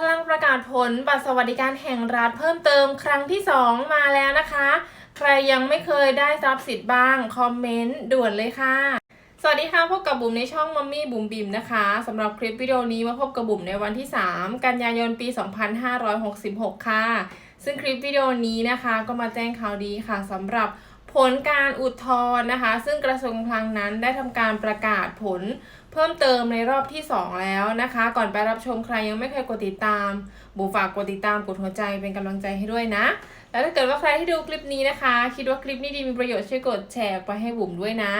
กำลังประกาศผลบัตรสวัสดิการแห่งรัฐเพิ่มเติมครั้งที่ 2 มาแล้วนะคะ ใครยังไม่เคยได้รับสิทธิ์บ้าง คอมเมนต์ด่วนเลยค่ะ สวัสดีค่ะพบกับบุ๋มในช่องมัมมี่บุ๋มบิมนะคะสำหรับคลิปวิดีโอนี้มาพบกับบุ๋มในวันที่ 3 กันยายนปี 2566 ค่ะ ซึ่งคลิปวิดีโอนี้นะคะ ก็มาแจ้งข่าวดีค่ะสำหรับ ผลการอุทธรณ์นะคะ ซึ่งกระทรวงคลังนั้นได้ทำการประกาศผลเพิ่มเติมในรอบที่ 2 แล้วนะคะ ก่อนไปรับชมใครยังไม่เคยกดติดตาม บูฝากกดติดตามกดหัวใจเป็นกำลังใจให้ด้วยนะ แล้วถ้าเกิดว่าใครที่ดูคลิปนี้นะคะ คิดว่าคลิปนี้ดีมีประโยชน์ช่วยกดแชร์ไปให้บุ๋มด้วยนะ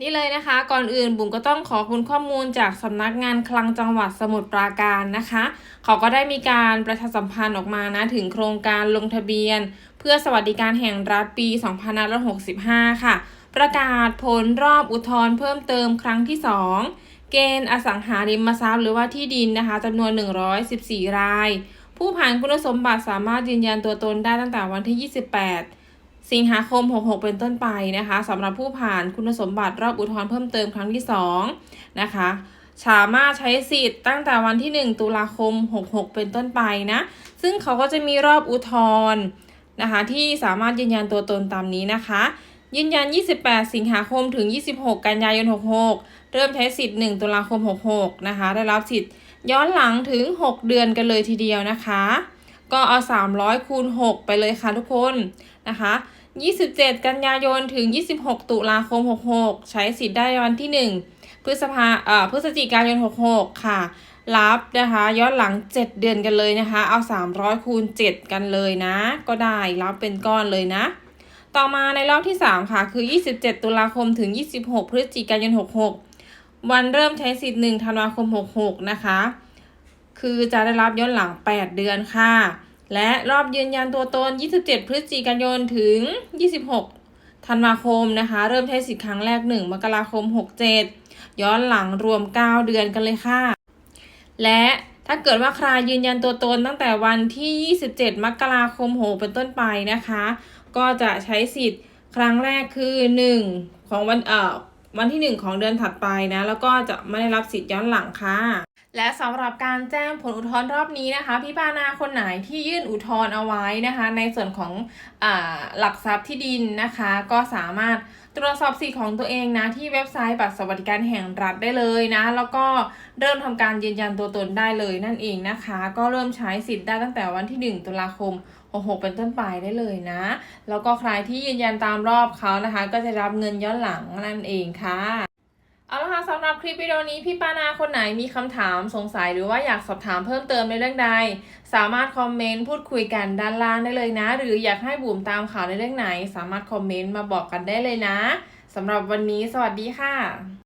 นี่เลยนะคะ ก่อนอื่นบุ๋มก็ต้องขอคุณข้อมูลจากสำนักงานคลังจังหวัดสมุทรปราการนะคะ เขาก็ได้มีการประชาสัมพันธ์ออกมานะถึงโครงการลงทะเบียน เพื่อสวัสดิการแห่งรัฐปี2565 ค่ะ ประกาศผลรอบอุทธรณ์เพิ่มเติมครั้งที่ 2 เกณฑ์อสังหาริมทรัพย์หรือว่าที่ดินนะคะจำนวน 114 ราย ผู้ผ่านคุณสมบัติสามารถยืนยันตัวตนได้ตั้งแต่วันที่ 28 สิงหาคม 66 เป็นต้นไปนะคะสำหรับผู้ผ่านคุณสมบัติรอบอุทธรณ์เพิ่มเติมครั้งที่ 2 นะคะ สามารถใช้สิทธิ์ตั้งแต่วันที่ 1 ตุลาคม 66 เป็นต้นไปนะ ซึ่งเขาก็จะมีรอบอุทธรณ์นะคะที่สามารถยืนยันตัวตนตามนี้นะคะ ยืนยัน 28 สิงหาคมถึง 26 กันยายน 66 เริ่มใช้สิทธิ์ 1 ตุลาคม 66 นะคะ ได้รับสิทธิ์ย้อนหลังถึง 6 เดือนกันเลยทีเดียวนะคะ ก็เอา 300คูณ6ไปเลยค่ะทุกคนนะคะ 27 กันยายนถึง 26 ตุลาคม 66 ใช้สิทธิ์ได้วันที่ 1 พฤษภาเอ่อพฤศจิกายน 66 ค่ะ รับนะคะย้อนหลัง 7 เดือนกันเลยนะคะ เอา 300คูณ7 กันเลยนะ ก็ได้รับเป็นก้อนเลยนะ ต่อมาในรอบที่ 3 ค่ะ คือ 27 ตุลาคมถึง 26 พฤศจิกายน 66 วันเริ่มใช้สิทธิ์1ธันวาคม 66 นะคะ คือจะได้รับย้อนหลัง 8 เดือนค่ะ และรอบยืนยันตัวตน 27 พฤศจิกายนถึง 26 ธันวาคมนะคะ เริ่มใช้สิทธิ์ครั้งแรก 1 มกราคม 67 ย้อนหลังรวม 9 เดือนกันเลยค่ะ และถ้าเกิดว่าใครยืนยันตัวตนตั้งแต่วันที่ 27 มกราคม 6 เป็นต้นไปนะคะ ก็จะใช้สิทธิ์ครั้งแรกคือ 1 ของวันเอ่อวันที่ 1 ของเดือนถัดไปนะ แล้วก็จะไม่ได้รับสิทธิ์ย้อนหลังค่ะ และสำหรับการแจ้งผลอุทธรณ์รอบนี้นะคะพี่ปานาคนไหนที่ยื่นอุทธรณ์เอาไว้นะคะ ในส่วนของอหลักทรัพย์ที่ดินนะคะ ก็สามารถตรวจสอบสิทธิ์ของตัวเองนะที่เว็บไซต์บัตรสวัสดิการแห่งรัฐได้เลยนะ แล้วก็เริ่มทำการยืนยันตัวตนได้เลยนั่นเองนะคะ ก็เริ่มใช้สิทธิ์ได้ตั้งแต่วันที่ 1 ตุลาคม66เป็นต้นไปได้เลยนะ แล้วก็ใครที่ยืนยันตามรอบเขานะคะ ก็จะรับเงินย้อนหลังนั่นเองค่ะ เอาละค่ะสำหรับคลิปวิดีโอนี้พี่ปานาคนไหนมีคำถามสงสัยหรือว่าอยากสอบถามเพิ่มเติมในเรื่องใด สามารถคอมเมนต์พูดคุยกันด้านล่างได้เลยนะ หรืออยากให้บุ๋มตามข่าวในเรื่องไหน สามารถคอมเมนต์มาบอกกันได้เลยนะสำหรับวันนี้สวัสดีค่ะ